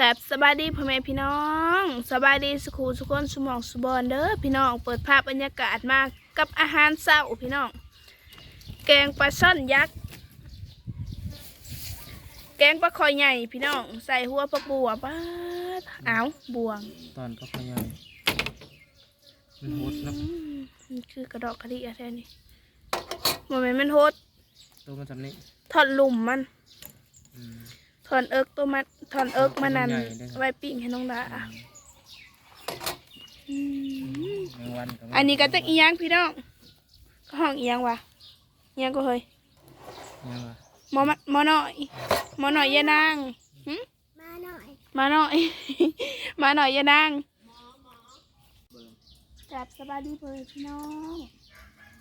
กับสบายดีพ่อแม่พี่น้องสบายดีสุขูสุคนสมองสุบอนเด้อพี่น้องเปิดภาพบรรยากาศมากับอาหารเช้าพี่น้อง แกงปลาช่อนยักษ์แกงปลาคอยใหญ่พี่น้อง ใส่หัวปลาบัวป้าดอ้าวบวงตอนก็พยายามมันโหดนะอืมมันคือกระดอกกระดิอะแท้นี่โมเมนต์มันโฮดตัวมันจำนี้ถอนหลุมมันอืม ถอนเอิกตัวมันถอนเอิกมันนั่นใหญ่ด้วยครับไว้ปิ้งให้น้องดาอืมแมงวันบอันนี้ก็จะอีหยังพี่น้องก็ห้องอีหยังวะอีหยังก็เฮ้ยยังวะหมอมะหมอน้อยหมอน้อยยานางหึมาหน่อยมาหน่อยมาหน่อยยานางจับสบายดีเพื่อนพี่น้อง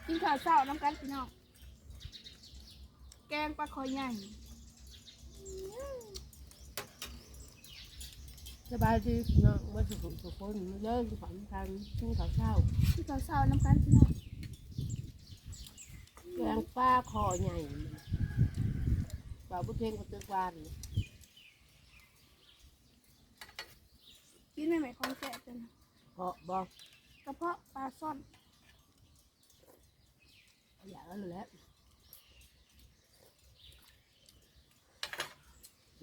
กินข้าวเช้าน้ำกันพี่น้องแกงปลาคอยใหญ่ สบายดีเนาะว่าสุขสุขคนเลิกฝันกันขึ้นเขาเช้ากินข้าวเช้าน้ำกันพี่น้องแกงป้าคอใหญ่ป่าบุเทงก็ตึกวานกินได้ไหมของแซ่บจังเพาะบอกกระเพาะปลาซ่อนอยากแล้วแหละ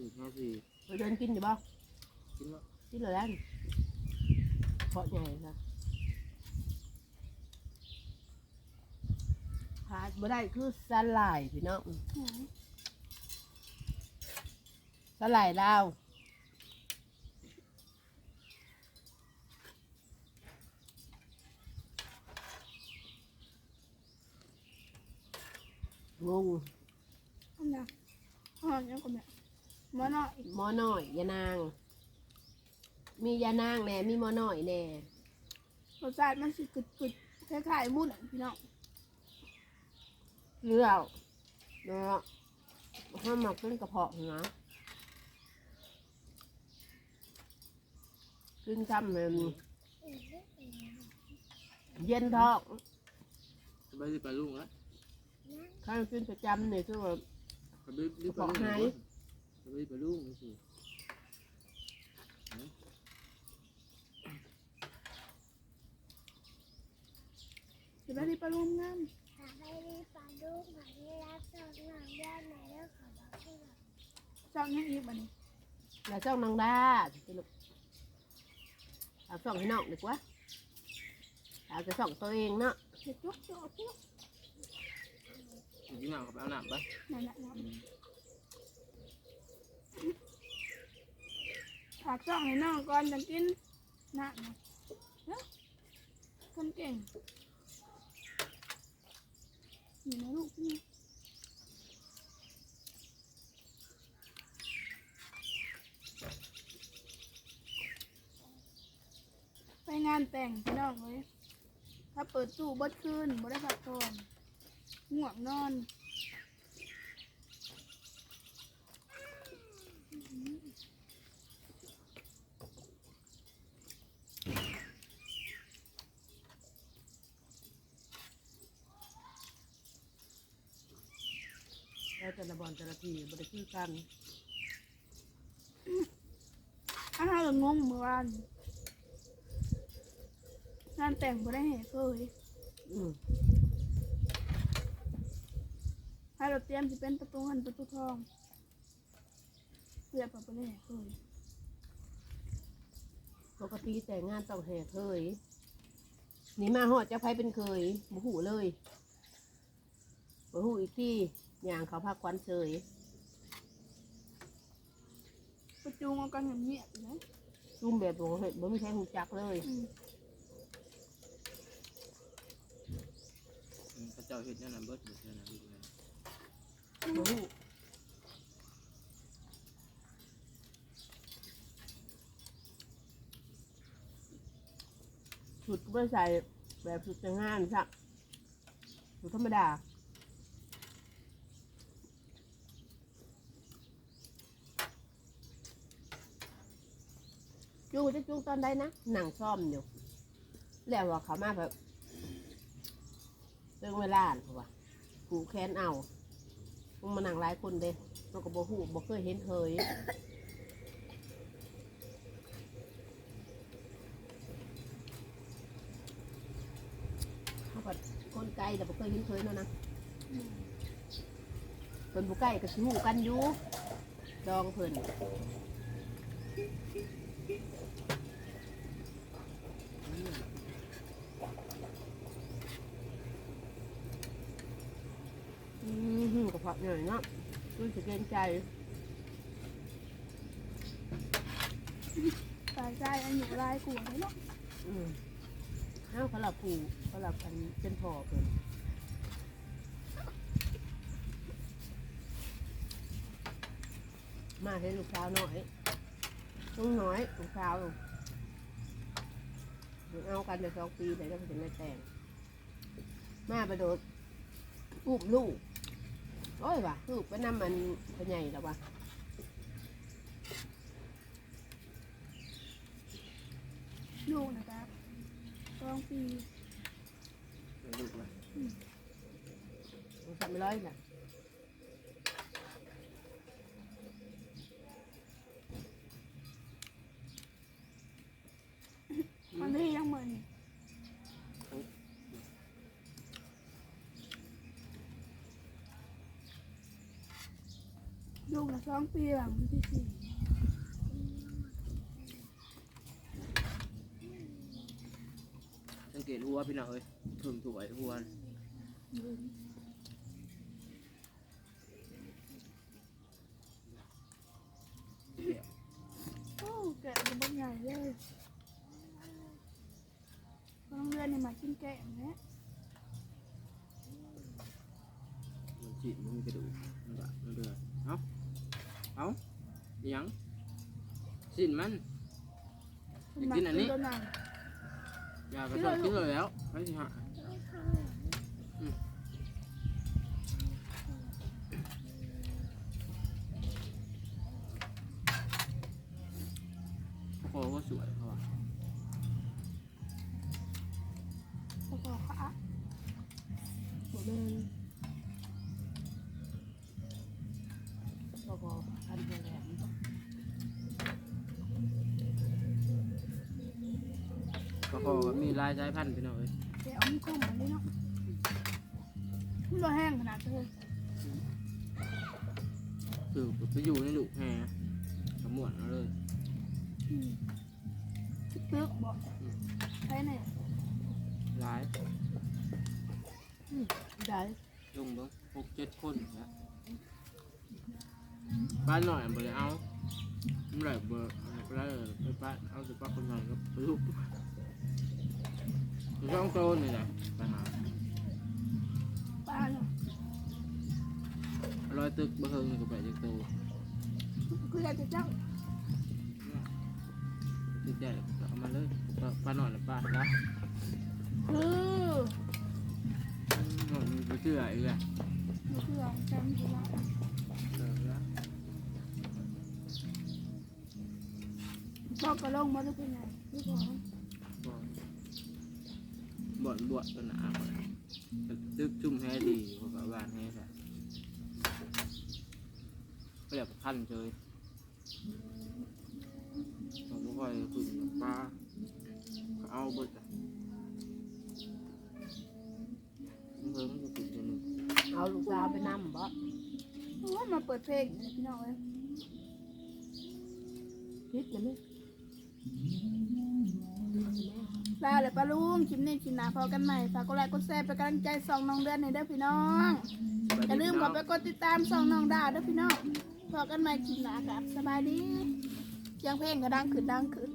สี่ห้าสี่ไปเดินกินอยู่บ่กินแล้วกินเลยแล้วเพาะใหญ่นะขาดบ่ได้คือสลายพี่น้องหมูสลายลาวงงอันนั้นอ๋อยังก็แบบ หมอน้อยหมอน้อยยานาง มียานางแหน่มีหมอน้อยแหน่รสชาติมันสิกึดกึดๆคล้ายๆมุ้นอะพี่น้องเลือกเนาะห้ามหมักขึ้นกระเพาะนะขึ้นซ้ำเลยเย็นท้องสบายดีปลาลุงละข้างขึ้นประจำเนี่ยคือว่าสบายดีปลาลุงบอกให้สบาย ดีปลาลุงนี่สิสิบได้ปลาลุมงามสาไปรีปลาลูกมาที่รับส่งหนังด้านในเรื่องของเราที่แบบจ้องยังอีกบัดนี้แล้วเจ้านางดาสิลูกเอาส่องให้น้องดีกว่าเอาจะส่องตัวเองเนาะเด็กยกจะออกเที่ยวกินน้ำกับเอาน้ำปะนั่นแหละนะ ถากจ้องให้น้องก่อนจะกินนะนะเนาะคนเก่งนี่นะลูกนี่ไปงานแต่งพี่น้องเลยถ้าเปิดตู้บดคืนบ่ได้พักผ่อนง่วงนอน แล้วแต่ละ บอลแต่ละทีบริคือกันอาหารงงเมื่อวานงานแต่งบ่ได้แห่เคยอืมให้เราเตรียมสิเป็นประตูเงินประตูทองเรียบบ่ได้แห่เคยปกติแต่งงานต้องแห่เคยนี่มาหอดจะไพเป็นเคยบ่หูเลยบ่หูอีกที่ อย่างเขาพักควันเฉยประจูงเอากันเงียบๆอยู่นะซุ่มแบบบ่เห็นบ่มีใครหูจักเลยอืมอืมพระเจ้าเห็ดแนั่นน่ะเบิดเบิดแนั่นน่ะดูเลยบ่หูชุดก็ไม่ใส่แบบชุดแต่งงานสักชุดธรรมดา จูงจะจูงตอนใดนะหนังซ่อมอยู่แล้วว่าเขามาแบบเรื่องเวลาหเขาว่าหูแค้นเอามึงมาหนังหลายคนเด้เราก็บอกหูบอกเคยเห็นเคยเขาแบบคนไกลแต่บอกเคยเห็นเคยเนาะนะเป็นบุกไก่ก็ชิหูกันอยู่ดองเพิ่น อืมหืมกระเพาะหน่อยเนาะรู้สึกเกรงใจตายใจอันอยู่ลายกูเลยเนาะอืมเอ้าเขาหลับผูเขาหลับอันเป็นพ่อเพิ่นมาให้ลูกสาวหน่อย ต้องน้อยลูกสาวเอากันเดี๋ยวสองปีเลยแล้วมันจะไม่แต่งมาประโดดอุ้มลูกโอ้ยว่ะลูกไปนำมันพอใหญ่แล้วว่ะลูกนะครับสองปีลูกเลยสามร้อยน่ะ มันนี่ยังเหมือน ลูกนะสองปีหลังวันที่สี่สังเกตหัวพี่น้องเอ้ยเพิ่มตัวไอ้หัวโอ้แกะจะเป็นใหญ่เลยน้องเรือนนี่มากินแกะนะมันจีบมันมีกระดูกมันบะมันเดือดเอ้าเอ้า อิหยังสิ้นมันมักินอันนี้ตัวหนังยาไปต้องกินเลยแล้วไปสิฮะโอ้ก็สวยเขาว่ะ ก็พอมีลายสายพันธุ์พี่น้องเอ้ยแกะเอามีคมอันนี้เนาะมันก็แห้งขนาดเลยคือไปอยู่ในลูกแห่กระมวนเอาเลยอืมตึกบอกใช่เนี่ยลายได้ลงเบิ้งหกเจ็ดคนนะบ้านหน่อยบ่เลยเอาไม่ได้เบอร์ไปได้ไปป้านเอาสิป้าคนหน่อยก็ไปลูก ช่องโตนี่แหละไปหาป้าเนาะลอยตึกบ่เฮิงนี่ก็ไปจากโตคืออยากจะเจ้าตึกใหญ่ก็เอามาเลยป้าป้าหน่อยแล้วป้าละคือหน่อยมันไปเชื่ออีกอะมันคือของแชมป์ที่ว่าเลิกแล้วบอกกระลงมาดูเป็นไงดูก่อน บ่บ่อนบวชกันหนาบ่ตึกจุ่มแฮ่ดีกว่าบ้านแฮ่ค่ะก็อยากพันเฉยผมก็ค่อยฝึกปลาเอาเบิดอะเพิ่งจะฝึกตัวหนึงเอาลูกสาวไปนำบ่โอ้ยมาเปิดเพลงพี่น้องเอ้ยคิดนะแม่ ลาเลยปลาลุงคลิปนี้คลิปหน้าพอกันใหม่ฝากกดไลค์กดแชร์เป็นกำลังใจส่องน้องเดือนในเด้อพี่น้องอย่าลืมกดไปกดติดตามส่องน้องดาวเด้อพี่น้องพอกันใหม่คลิปหน้าครับสบายดีเสียงเพลงก็ดังขึ้นดังขึ้น